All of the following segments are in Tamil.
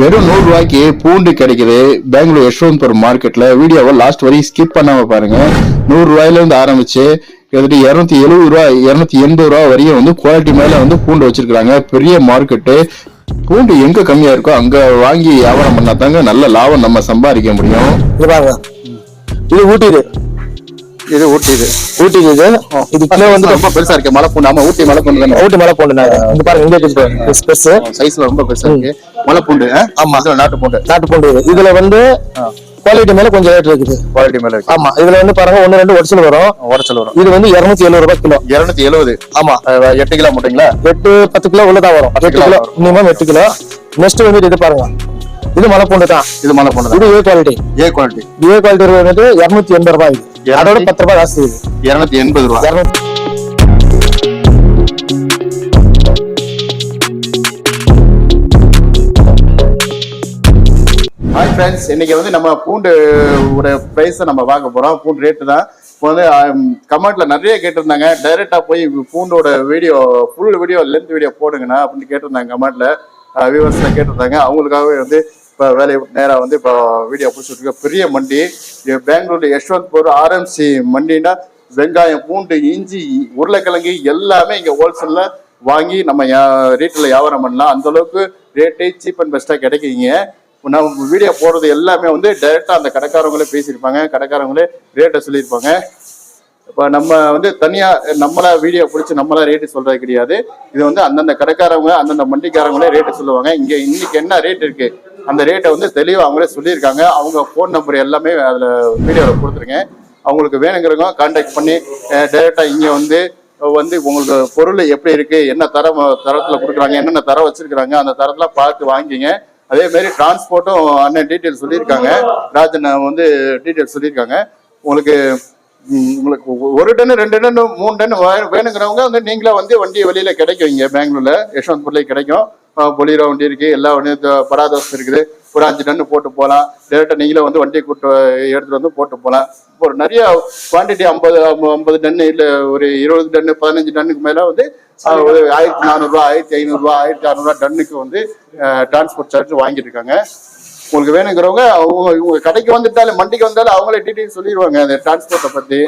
வெறும் நூறு ரூபாய்க்கு பூண்டு கிடைக்குது. பெங்களூர் யஷ்வந்த்பூர் மார்க்கெட்ல வீடியோவை லாஸ்ட் வரையும் ஸ்கிப் பண்ணாம பாருங்க. நூறு ரூபாயில இருந்து ஆரம்பிச்சு கிட்டத்தட்ட இருநூத்தி எழுபது ரூபா இருநூத்தி எண்பது ரூபா வரையும் வந்து குவாலிட்டி மேல வந்து பூண்டு வச்சிருக்காங்க பெரிய மார்க்கெட்டு பூண்டு எங்க கம்மியா இருக்கோ அங்க வாங்கி வியாபாரம் பண்ணாதாங்க நல்ல லாபம் நம்ம சம்பாதிக்க முடியும். இது பாருங்க. இது இது ஊட்டி இது. ஊட்டி இது. இது கிலோ வந்து ரொம்ப பெருசா இருக்கு. மலை பூண்டு ஆமா ஊட்டி மலை பூண்டு ஊட்டி மலை போண்டு இங்க பாருங்க இங்கே. பெருசு சைஸ்ல ரொம்ப பெருசா இருக்கு. மலை பூண்டு? ஆமா. இதுல நாட்டு பூண்டு. நாட்டு பூண்டு இது. இதுல வந்து குவாலிட்டி மேல கொஞ்சம் ரேட் இருக்குது. குவாலிட்டி மேல இருக்கு. ஆமா. இதுல வந்து பாருங்க ஒன்னு ரெண்டு ஒடிச்சல் வரும். உடச்சல் வரும். இது வந்து இருநூத்தி எழுபது ரூபாய் கிலோ. இருநூத்தி எழுபது ஆமா. எட்டு கிலோ மூட்டைங்களா? எட்டு பத்து கிலோ உள்ளதா வரும். எட்டு கிலோ கிலோ. மினிமம் எட்டு கிலோ. நெக்ஸ்ட் வந்து இது பாருங்க. இது மலை பூண்டு தான் இது மலை பூண்டு இது A quality A quality A quality வந்துட்டு இருநூத்தி எண்பது ரூபாய். அதோட பத்து ரூபாய் ஜாஸ்தி இருநூத்தி எண்பது ரூபா. இருநூத்தி ஹாய் ஃப்ரெண்ட்ஸ் இன்னைக்கு வந்து நம்ம பூண்டு ஒரு ப்ரைஸை நம்ம பார்க்க போறோம். பூண்டு ரேட்டு தான். இப்போ வந்து கமெண்ட்ல நிறைய கேட்டிருந்தாங்க. டைரக்டா போய் பூண்டோட video full video length video போடுங்கண்ணா அப்படின்னு கேட்டிருந்தாங்க கமெண்ட்ல வியூவர்ஸ்ல கேட்டிருந்தாங்க. அவங்களுக்காகவே வந்து இப்போ வேலையை நேராக வந்து இப்போ வீடியோ பிடிச்சிருக்கோம் பெரிய மண்டி. இது பெங்களூர்ல யஷ்வந்த்பூர் ஆர்எம்சி மண்டினா வெங்காயம் பூண்டு இஞ்சி உருளைக்கிழங்கு எல்லாமே இங்கே ஹோல்சேலில் வாங்கி நம்ம ரேட்டில் வியாபாரம் பண்ணலாம். அந்த அளவுக்கு ரேட்டு சீப் அண்ட் பெஸ்ட்டாக கிடைக்குங்க நம்ம வீடியோ போடுறது எல்லாமே வந்து டைரெக்டாக அந்த கடைக்காரவங்களே பேசியிருப்பாங்க. கடைக்காரங்களே ரேட்டை சொல்லியிருப்பாங்க. இப்போ நம்ம வந்து தனியாக நம்மளா வீடியோ பிடிச்சி நம்மளா ரேட்டு சொல்றது கிடையாது. இது வந்து அந்தந்த கடைக்காரவங்க அந்தந்த மண்டிக்காரங்களே ரேட்டு சொல்லுவாங்க. இங்கே இன்னைக்கு என்ன ரேட் இருக்கு? அந்த ரேட்டை வந்து தெளிவாக அவங்களே சொல்லியிருக்காங்க. அவங்க ஃபோன் நம்பர் எல்லாமே அதில் வீடியோவில் கொடுத்துருங்க அவங்களுக்கு வேணுங்கிறவங்க கான்டாக்ட் பண்ணி டைரெக்டாக இங்கே வந்து வந்து உங்களுக்கு பொருள் எப்படி இருக்குது என்ன தரம் தரத்தில் கொடுக்குறாங்க என்னென்ன தரம் வச்சுருக்குறாங்க அந்த தரத்தில் பார்த்து வாங்கிங்க. அதே மாதிரி டிரான்ஸ்போர்ட்டும் அண்ணன் டீட்டெயில் சொல்லியிருக்காங்க. ராஜன் வந்து டீட்டெயில் சொல்லியிருக்காங்க. உங்களுக்கு உங்களுக்கு ஒரு டன்னு ரெண்டு டன்னு மூணு டன்னு வேணுங்கிறவங்க வந்து நீங்களே வந்து வண்டி வெளியில் கிடைக்கும் இங்கே பெங்களூரில். யஷ்வந்த்பூர்லேயே கிடைக்கும். பொலிரோ வண்டி இருக்குது எல்லா வண்டியும் த- பராதோஸ் இருக்குது. ஒரு அஞ்சு டன்னு போட்டு போகலாம் டேரெக்டாக நீங்களே வந்து வண்டியை கூட்டு எடுத்துகிட்டு வந்து போட்டு போகலாம் ஒரு நிறைய குவான்டிட்டி ஐம்பது ஐம்பது டன்னு இல்லை ஒரு இருபது டன்னு பதினஞ்சு டன்னுக்கு மேலே வந்து ஒரு ஆயிரத்தி நானூறுரூவா ஆயிரத்தி ஐநூறுரூவா ஆயிரத்தி அறநூறுவா டன்னுக்கு வந்து டிரான்ஸ்போர்ட் சார்ஜ் வாங்கிட்டு இருக்காங்க. உங்களுக்கு வேணுங்கிறவங்க அவங்க இவங்க கடைக்கு வந்துட்டாலே மண்டிக்கு வந்தாலும் அவங்களே டீட்டெயில் சொல்லிடுவாங்க அந்த டிரான்ஸ்போர்ட்டை பற்றி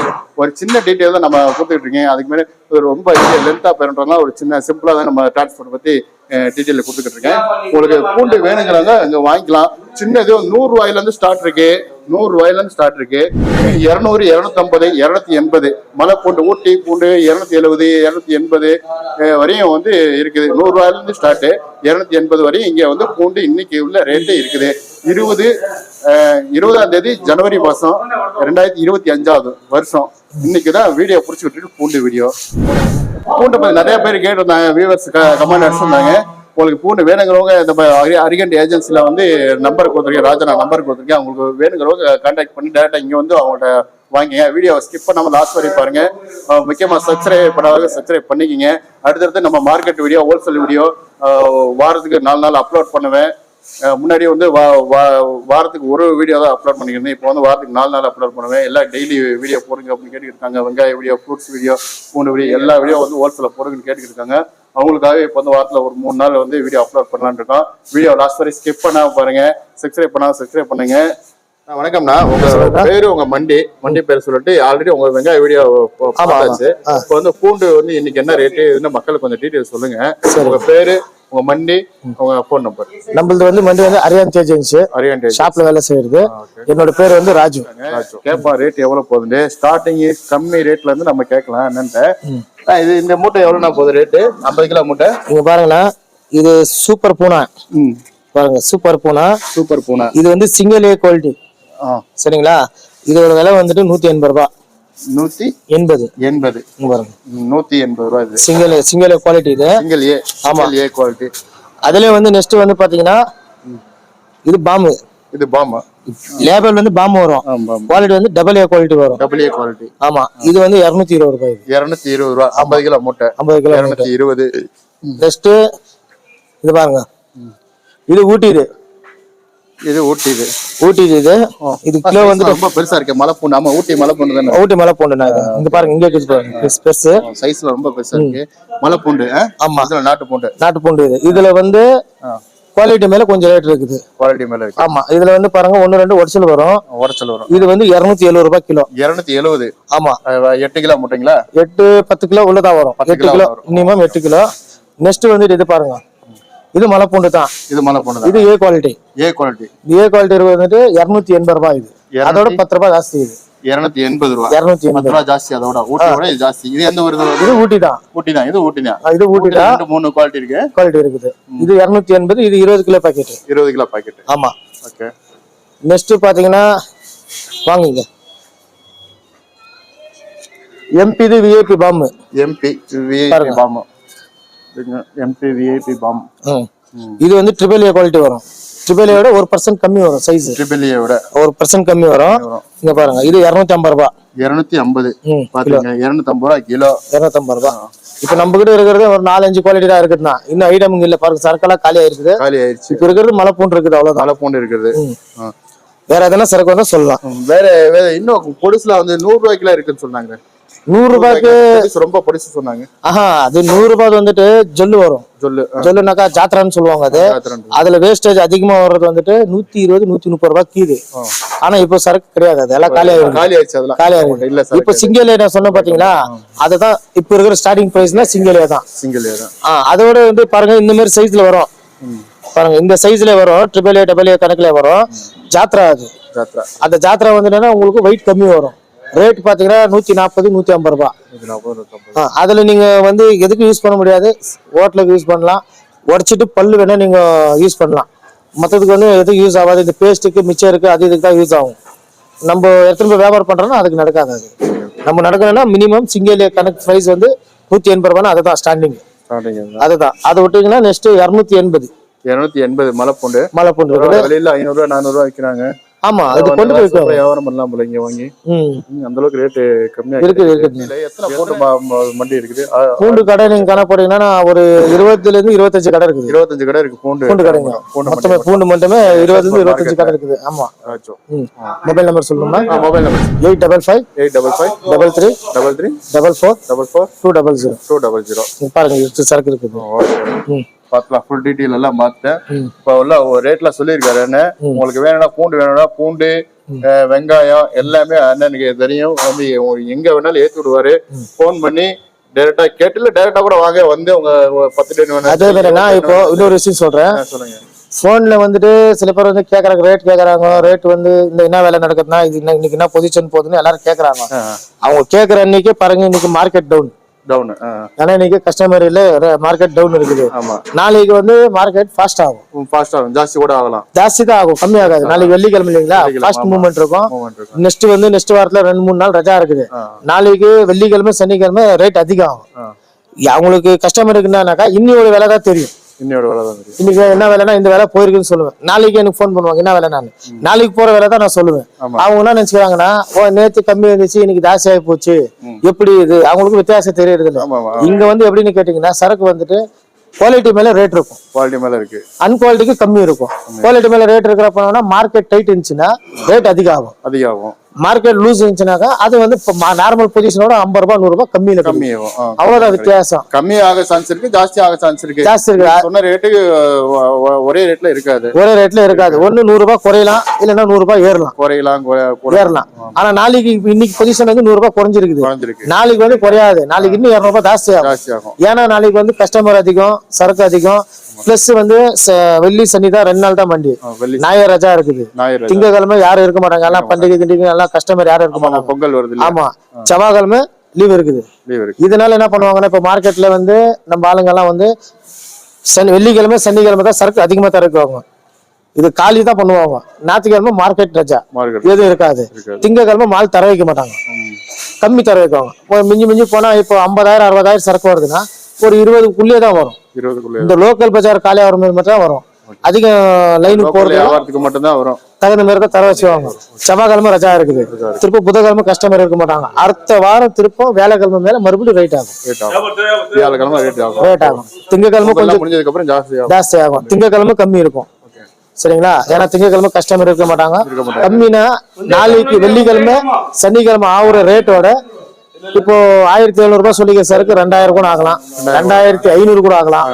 ஒரு சின்ன டீட்டெயில் தான் நம்ம கொடுத்துட்டு இருக்கேன். அதுக்கு மேலே ரொம்ப லென்த்தாக பெறன்றதுனால ஒரு சின்ன சிம்பிளாக தான் நம்ம டிரான்ஸ்போர்ட் பற்றி டீட்டெயில் கொடுத்துக்கிட்டு இருக்கேன். உங்களுக்கு பூண்டு வேணுங்கிறவங்க இங்கே வாங்கிக்கலாம். சின்னது நூறு நூறுரூவாயிலேருந்து ஸ்டார்ட் இருக்குது நூறு ரூபாயில ஸ்டார்ட் இருக்கு. இருநூறு இரநூத்தம்பது இருநூத்தி எண்பது. மலை பூண்டு ஊட்டி பூண்டு இருநூத்தி எழுபது இருநூத்தி எண்பது வரையும் வந்து இருக்குது. நூறு ஸ்டார்ட்டு இரநூத்தி இருநூத்தி எண்பது வரையும் இங்க வந்து பூண்டு இன்னைக்கு உள்ள ரேட்டு இருக்குது. இருபது இருபதாம் தேதி ஜனவரி மாசம் ரெண்டாயிரத்தி இருபத்தி அஞ்சாவது வருஷம். இன்னைக்கு தான் வீடியோ பிடிச்சி விட்டுட்டு பூண்டு வீடியோ பூண்டை பத்தி நிறைய பேர் கேட்டிருந்தாங்க வியூவர்ஸ் கமெண்ட் அடிச்சிருந்தாங்க. உங்களுக்கு பூண்டு வேணுங்கிறவங்க இந்த அரிகண்ட் ஏஜென்சியில் வந்து நம்பர் கொடுத்துருக்கேன் ராஜனா நம்பர் கொடுத்துருக்கேன் உங்களுக்கு வேணுங்கிறவங்க கான்டாக்ட் பண்ணி டேரெக்டாக இங்கே வந்து அவங்கள்ட்ட வாங்கிங்க. வீடியோ ஸ்கிப் பண்ணாமல் லாஸ்ட் வரை பாருங்க. முக்கியமாக சப்ஸ்கிரைப் பண்ணாத சப்ஸ்கிரைப் பண்ணிக்கிங்க. அடுத்தடுத்து நம்ம மார்க்கெட் வீடியோ ஹோல்சேல் வீடியோ வாரத்துக்கு நாலு நாள் அப்லோட் பண்ணுவேன். முன்னாடி வந்து வா- வா- வாரத்துக்கு ஒரு வீடியோ தான் அப்லோட் பண்ணியிருந்தேன் இப்போ வந்து வாரத்துக்கு நாலு நாள் அப்லோட் பண்ணுவேன். எல்லாம் டெய்லி வீடியோ போடுங்க அப்படின்னு கேட்டுக்கிட்டாங்க வெங்காய வீடியோ ஃப்ரூட்ஸ் வீடியோ பூண்டு வீடியோ எல்லா வீடியோ வந்து ஹோல்சேலில் போடுங்கன்னு கேட்டுக்கிட்டு இருக்காங்க. அவங்களுக்காக இப்போ வந்து வாரத்தில் ஒரு மூணு நாள் வந்து வீடியோ அப்லோட் பண்ணலான்னு இருக்கோம். வீடியோ லாஸ்ட் வரை ஸ்கிப் பண்ணாம பாருங்க. சப்ஸ்கிரைப் பண்ணாம சப்ஸ்கிரைப் பண்ணுங்க. வணக்கம்ண்ணா. உங்க பேரு உங்க மண்டி. மண்டி பேர் சொல்லிட்டு ஆல்ரெடி உங்க வெங்காய வீடியோ பார்த்தாச்சு. இப்போ வந்து பூண்டு வந்து இன்னைக்கு என்ன ரேட்டு இன்னும் மக்களுக்கு கொஞ்சம் டீட்டெயில் சொல்லுங்க. உங்க பேரு உங்க மண்டி உங்க ஃபோன் நம்பர் நம்மளது வந்து மண்டி வந்து அரியான் ஏஜென்சி அரியன்டேஜ் ஷாப்ல வேலை செய்யறது. என்னோட பேர் வந்து ராஜு. கேப்பா ரேட் எவ்வளவு போகுது ஸ்டார்டிங் கம்மி ரேட்ல இருந்து நம்ம கேட்கலாம். என்னன்ட்டு? இது இந்த மூட்டை எவ்வளவுண்ணா போகுது ரேட்டு ஐம்பது கிலோ மூட்டை. இங்க பாருங்கண்ணா இது சூப்பர் பூனா. பாருங்க சூப்பர் பூனா. சூப்பர் பூனை. இது வந்து சிங்கிள் ஏ குவாலிட்டி சரிங்களா? இதோட விலை வந்துட்டு நூத்தி எண்பது ரூபாய் நூத்தி எண்பது. எண்பது. நூத்தி எண்பது ரூபா இது. சிங்கிள் சிங்கிள் குவாலிட்டி இது. Single A single A quality அதுலயே வந்து நெக்ஸ்ட் வந்து பாத்தீங்கன்னா இது பாம்பு இது பாமா லேபல் வந்து பாம்பு வரும். ஆமா குவாலிட்டி வந்து டபுள் ஏ குவாலிட்டி வரும். டபுள் ஏ குவாலிட்டி ஆமா. இது வந்து இருநூத்தி இருபது ரூபாய் இது. இருநூத்தி இருபது ரூபா. ஐம்பது கிலோ மூட்டை. ஐம்பது கிலோ இருநூத்தி இருபது. நெக்ஸ்ட் இது பாருங்க. இது ஊட்டி இது ஊட்டி இது. ஊட்டி இது இது கிலோ வந்து ரொம்ப பெருசா இருக்கு. மலை பூண்டு ஆமா ஊட்டி மலை பூண்டு தானே ஊட்டி மலை பூண்டு இங்க பாருங்க இங்க இருக்குது பாருங்க. பெருசு சைஸ்ல ரொம்ப பெருசா இருக்கு. மலை பூண்டு? ஆமா. இதுல நாட்டு பூண்டு. நாட்டு பூண்டு இது. இதுல வந்து. குவாலிட்டி மேல கொஞ்சம் ரேட் இருக்குது. குவாலிட்டி மேல இருக்கு. ஆமா. இதுல வந்து பாருங்க ஒன்னு ரெண்டு ஒடிச்சல் வரும். உடச்சல் வரும். இது வந்து இருநூத்தி எழுபது ரூபாய் கிலோ. இருநூத்தி எழுபது ஆமா. எட்டு கிலோ முட்டைங்களா? எட்டு பத்து கிலோ உள்ளதா வரும். எட்டு கிலோ. மினிமம் எட்டு கிலோ. நெக்ஸ்ட் வந்துட்டு இது பாருங்க. இது மலைப்பூண்டு தான். இது மலை போனதா இது A quality A quality A quality வந்துட்டு இருநூத்தி எண்பது ரூபாய் இது. அதோட பத்து ரூபாய் ஜாஸ்தி இது. இருநூத்தி எண்பது ரூபா இருநூத்தி எண்பது. ரூபா ஜாஸ்தி அதோட. ஊட்டியோட இது ஜாஸ்தி. இது எந்த ஒரு இது? ஊட்டி தான். ஊட்டி தான். இது ஊட்டி தான். இது ஊட்டி தான். ரெண்டு மூணு குவாலிட்டி இருக்கு. குவாலிட்டி இருக்குது. இது இருநூத்தி எண்பது இது இருபது கிலோ பாக்கெட் இருபது கிலோ பாக்கெட் ஆமா. ஓகே. நெக்ஸ்ட் பாத்தீங்கன்னா வாங்குங்க. எம்பி இது விஐபி பாம்பு எம்பி விஐபி பாருங்க. பாம் இது வந்து ட்ரிபிள் ஏ குவாலிட்டி வரும். ட்ரிபிள் ஏட ஒரு பர்சன்ட் கம்மி வரும் சைஸ் ட்ரிபிள் விட. ஒரு பர்சன்ட் கம்மி வரும். இங்க பாருங்க இது இருநூத்தி ஐம்பது ரூபாய் இருநூத்தி ஐம்பது பாத்தீங்க இருநூத்தி ஐம்பது ரூபா கிலோ. இருநூத்தி ஐம்பது ரூபாய் இப்ப நம்ம கிட்ட இருக்கிறது ஒரு நாலஞ்சு குவாலிட்டி தான் இருக்குதுண்ணா இன்னும் ஐட்டம் இல்ல பாருங்க சரக்கெல்லாம் காலி ஆயிருக்குது. காலி ஆயிடுச்சு இப்ப இருக்கிறது மலை பூண்டு இருக்குது அவ்வளவுதான். மலை பூண்டு இருக்குது. வேற எதனா சரக்கு வந்தா சொல்லலாம். வேற வேற இன்னும் பொடிசுல வந்து நூறு ரூபாய்க்குலாம் இருக்குன்னு சொன்னாங்க. நூறு ரூபாய்க்கு ரொம்ப பொடிசு சொன்னாங்க. ஆஹா அது நூறு ரூபாய் வந்துட்டு ஜொல்லு வரும். சொல்லு ஆ, ஜொல்லுனாக்கா ஜாத்ரான்னு சொல்லுவாங்க அது. அதுல வேஸ்டேஜ் அதிகமா வர்றது வந்துட்டு நூத்தி இருபது நூத்தி முப்பது ரூபாய் கீது. ஆனா இப்போ சரக்கு கிடையாது. அது எல்லாம் காலி ஆயிருக்கு காலி ஆயிடுச்சு அதெல்லாம். காலி ஆயிருக்கு இல்ல சார் இப்போ சிங்கிள் நான் சொன்ன பாத்தீங்களா? அதுதான் இப்போ இருக்கிற ஸ்டார்டிங் பிரைஸ்னா சிங்கிள் தான். சிங்கிள் தான். அதோட வந்து பாருங்க இந்த மாதிரி சைஸ்ல வரும். பாருங்க இந்த சைஸ்ல வரும். ட்ரிபிள் ஏ டபுள் ஏ கணக்குல வரும். ஜாத்ரா அது. ஜாத்ரா அந்த ஜாத்ரா வந்துட்டுன்னா உங்களுக்கு வெயிட் கம்மி வரும். ரேட் பாத்தீங்கன்னா நூத்தி நாற்பது நூத்தி ஐம்பது ஐம்பது. ஆ, அதுல நீங்க வந்து எதுக்கு யூஸ் பண்ண முடியாது? ஹோட்டலுக்கு யூஸ் பண்ணலாம். உடச்சிட்டு பல்லு வேணா நீங்க யூஸ் பண்ணலாம். மற்றதுக்கு வந்து எதுவும் யூஸ் ஆகாது. இந்த பேஸ்ட்டுக்கு மிச்சம் இருக்கு அது இதுக்கு தான் யூஸ் ஆகும். நம்ம எடுத்துன்னு போய் வியாபாரம் பண்றோம்னா அதுக்கு நடக்காது அது. நம்ம நடக்கணும்னா மினிமம் சிங்கிள் கணக்கு ப்ரைஸ் வந்து நூத்தி எண்பது ரூபாய் அதுதான் ஸ்டாண்டிங் அதுதான். அதை விட்டீங்கன்னா நெக்ஸ்ட் இரநூத்தி எண்பது. இருநூத்தி எண்பது மலை பூண்டு மலை பூண்டு இருக்குது வெளியில ஐநூறு ரூபா நானூறு ரூபா விற்கிறாங்க ஆமா இது கொண்டு போய் வியாபாரம் பண்ணலாம் போல இங்க வாங்கி. அந்த அளவுக்கு ரேட்டு கம்மியா இருக்குது இதுல எத்தனை ம- மண்டி இருக்குது? பூண்டு கடை நீங்க கணக்கு போட்டீங்கன்னா ஒரு இருபதுல இருந்து இருபத்தஞ்சு கடை இருக்குது. இருபத்தஞ்சு கடை இருக்கு பூண்டு. பூண்டு கடைங்க. பூண்டு மொத்தமே பூண்டு மட்டுமே. இருபதுல இருந்து இருபத்தஞ்சு கடை இருக்குது. ஆமா. ஆச்சோ. ம். மொபைல் நம்பர் சொல்லணுமா mobile number. Eight double five eight double five double three double three double four double four two double zero. Two double zero. பாருங்க இது சரக்கு இருக்குது. ம். பார்த்துலாம் ஃபுல் டீட்டெயில் எல்லாம் பார்த்துட்டேன் ம். இப்போ உள்ள ஒரு ரேட்ல சொல்லியிருக்காரு அண்ணன் உங்களுக்கு வேணும்னா பூண்டு வேணும்னா பூண்டு வெங்காயம் எல்லாமே அண்ணனுக்கு தெரியும். வந்து எங்க வேணாலும் ஏத்தி விடுவாரு. ஃபோன் பண்ணி டைரக்டா கேட்டுல டைரக்டா கூட வாங்க. வந்து உங்க பத்து டன் அதே மாதிரி நான் இப்போ இன்னொரு விஷயம் சொல்றேன். சொல்லுங்க. போன்ல வந்துட்டு சில பேர் வந்து கேக்குறாங்க ரேட் கேக்குறாங்க. ரேட் வந்து இந்த என்ன வேலை நடக்குதுன்னா இது இன்னைக்கு என்ன பொசிஷன் போகுதுன்னு எல்லாரும் கேக்குறாங்க. அவங்க கேக்குற அன்னைக்கு பாருங்க இன்னைக்கு மார்க்கெட் டவுன் டவுன் ஏன்னா இன்னைக்கு கஸ்டமர் இல்ல மார்க்கெட் டவுன் இருக்குது. ஆமா. நாளைக்கு வந்து மார்க்கெட் ஃபாஸ்ட் ஆகும். ஃபாஸ்ட் ஆகும். ஜாஸ்தி கூட ஆகலாம். ஜாஸ்தி தான் ஆகும் கம்மி ஆகாது. நாளைக்கு வெள்ளிக்கிழமை இல்லைங்களா? ஃபாஸ்ட். மூவ்மெண்ட் இருக்கும். நெக்ஸ்ட் வந்து நெக்ஸ்ட் வாரத்துல ரெண்டு மூணு நாள் ரஜா இருக்குது. நாளைக்கு வெள்ளிக்கிழமை சனிக்கிழமை ரேட் அதிகம் ஆகும். அவங்களுக்கு கஸ்டமருக்கு என்னன்னாக்கா இன்னியோட விலை தான் தெரியும். இன்னையோட வேலை தான் தெரியும் இன்னைக்கு என்ன வேலைனா இந்த வேலை போயிருக்குன்னு சொல்லுவேன். நாளைக்கு எனக்கு ஃபோன் பண்ணுவாங்க. என்ன வேலை நான். நாளைக்கு போற வேலை தான் நான் சொல்லுவேன். அவங்க என்ன நினைச்சுக்கிறாங்கன்னா ஓ நேத்து கம்மி இருந்துச்சு இன்னைக்கு ஜாஸ்தி ஆகி போச்சு எப்படி இது? அவங்களுக்கு வித்தியாசம் தெரியறது இல்ல ஆமா ஆமா. இங்க வந்து எப்படின்னு கேட்டீங்கன்னா சரக்கு வந்துட்டு குவாலிட்டி மேல ரேட் இருக்கும். குவாலிட்டி மேல இருக்கு. அன்குவாலிட்டிக்கு கம்மி இருக்கும். குவாலிட்டி மேல ரேட் இருக்கிறப்ப மார்க்கெட் டைட் இருந்துச்சுன்னா ரேட் அதிகம் ஆகும். அதிகம் ஆகும். மார்க்கெட் லூஸ் இருந்துச்சுனாக்கா அது வந்து நார்மல் பொசிஷனோட ஐம்பது ரூபாய் நூறு ரூபாய் கம்மியில கம்மி கம்மி ஆகும் ஆ. அவ்வளவுதான் வித்தியாசம். கம்மி ஆக சான்ஸ் இருக்கு ஜாஸ்தி ஆக சான்ஸ் இருக்கு. ஜாஸ்தி இருக்கு. சொன்ன ரேட்டுக்கு ஒரே ரேட்ல இருக்காது. ஒரே ரேட்ல இருக்காது. ஒண்ணு நூறு ரூபாய் குறையலாம் இல்லைன்னா நூறு ரூபாய் ஏறலாம். குறையலாம் குறை- குறை- ஏறலாம். ஆனா நாளைக்கு இன்னைக்கு பொசிஷன் வந்து நூறு ரூபாய் குறைஞ்சிருக்குது. குறைஞ்சிருக்கு. நாளைக்கு வந்து குறையாது. நாளைக்கு இன்னும் இருநூறு ரூபாய் ஜாஸ்தி ஆகும். ஏன்னா நாளைக்கு வந்து கஸ்டமர் அதிகம் சரக்கு அதிகம். பிளஸ் வந்து வெள்ளி சனி தான் ரெண்டு நாள் தான் வண்டி. ஞாயிறு ரஜா இருக்குது. திங்கக்கிழமை யாரும் இருக்க மாட்டாங்க. எல்லாம் பண்டிகை கிண்டிகை எல்லாம் கஸ்டமர் யாரும் இருக்க ஆமா, மாட்டாங்க. பொங்கல் வருது ஆமா செவ்வாய்க்கிழமை லீவ் இருக்குது. இதனால என்ன பண்ணுவாங்கன்னா இப்ப மார்க்கெட்ல வந்து நம்ம ஆளுங்க எல்லாம் வந்து சனி வெள்ளிக்கிழமை சனிக்கிழமை தான் சரக்கு அதிகமா தரக்குவாங்க இது காலி தான் பண்ணுவாங்க. ஞாயிற்றுக்கிழமை மார்க்கெட் ரஜா. எதுவும் இருக்காது. திங்கக்கிழமை மால் தர வைக்க மாட்டாங்க. கம்மி தர வைக்குவாங்க. மிஞ்சி மிஞ்சி போனா இப்போ ஐம்பதாயிரம் அறுபதாயிரம் சரக்கு வருதுன்னா ஒரு இருபதுக்குள்ளே தான் வரும் இந்த லோக்கல் பஜார் காலி ஆகிற மாதிரி மட்டும் தான் வரும். அதிகம் லைனுக்கு லோக்கல் போறது வியாபாரத்துக்கு மட்டும்தான் வரும். தகுந்த மாதிரி தர வச்சுவாங்க. செவ்வாய்க்கிழமை ரஜா இருக்குது. திரும்ப புதன்கிழமை கஸ்டமர் இருக்க மாட்டாங்க. அடுத்த வாரம் திருப்பம் வேலைக்கிழமை மேல மறுபடியும் ரேட் ஆகும். வியாழக்கிழமை ரேட் ஆகும். ரேட் ஆகும். திங்கக்கிழமை கொஞ்சம் முடிஞ்சதுக்கு அப்புறம் ஜாஸ்தி ஆகும். ஜாஸ்தி ஆகும். திங்கக்கிழமை கம்மி இருக்கும். சரிங்களா? ஏன்னா திங்கக்கிழமை கஸ்டமர் இருக்க மாட்டாங்க. இருக்க மாட்டாங்க. கம்மினா நாளைக்கு வெள்ளிக்கிழமை சனிக்கிழமை ஆகுற ரேட்டோட இப்போ ஆயிரத்தி எழுநூறு ரூபாய் சொல்லிக்க சரக்கு ரெண்டாயிரம் கூட ஆகலாம். ரெண்டாயிரத்தி ஐநூறு கூட ஆகலாம்.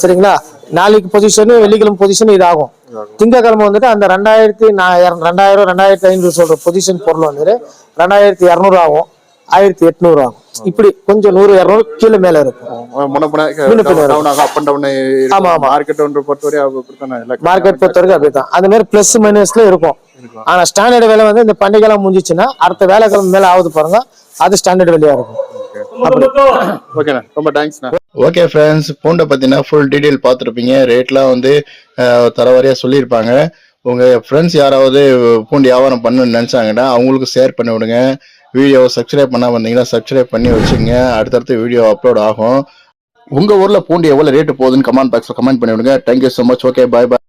சரிங்களா? நாளைக்கு பொசிஷனு வெள்ளிக்கிழமை பொசிஷன் இது ஆகும் திங்கக்கிழமை வந்துட்டு அந்த ரெண்டாயிரத்தி நான் ரெண்டாயிரம் ரெண்டாயிரத்தி ஐநூறு சொல்ற பொசிஷன் பொருள் வந்துட்டு ரெண்டாயிரத்தி இரநூறு ஆகும். ஆயிரத்தி எட்நூறு ஆகும். இப்படி கொஞ்சம் நூறு இரநூறு கீழே மேல இருக்கும். மார்க்கெட் ஒன்று பொறுத்தவரை அப்படித்தானே அந்த மாதிரி பிளஸ் மைனஸ்ல இருக்கும். ஆனா ஸ்டாண்டர்ட் விலை வந்து இந்த பண்டிகைலாம் முடிஞ்சிச்சுன்னா அடுத்த வேலைக்கிழமை மேல ஆகுது பாருங்க. அது ஸ்டாண்டர்ட் விலையா இருக்கும். ஓகேண்ணா ரொம்ப தேங்க்ஸ்ண்ணா ஓகே ஃப்ரெண்ட்ஸ் பூண்டை பார்த்தீங்கன்னா ஃபுல் டீட்டெயில் பார்த்துருப்பீங்க. ரேட்லாம் வந்து தரவாரியாக சொல்லியிருப்பாங்க. உங்கள் ஃப்ரெண்ட்ஸ் யாராவது பூண்டு வியாபாரம் பண்ணணும்னு நினச்சாங்கன்னா அவங்களுக்கு ஷேர் பண்ணி விடுங்க. வீடியோவை சப்ஸ்கிரைப் பண்ணாம வந்தீங்கன்னா சப்ஸ்கிரைப் பண்ணி வச்சுங்க அடுத்தடுத்து வீடியோ அப்லோட் ஆகும். உங்கள் ஊரில் பூண்டு எவ்வளோ ரேட்டு போகுதுன்னு கமெண்ட் பாக்ஸில் கமெண்ட் பண்ணி விடுங்க thank you so much okay bye bye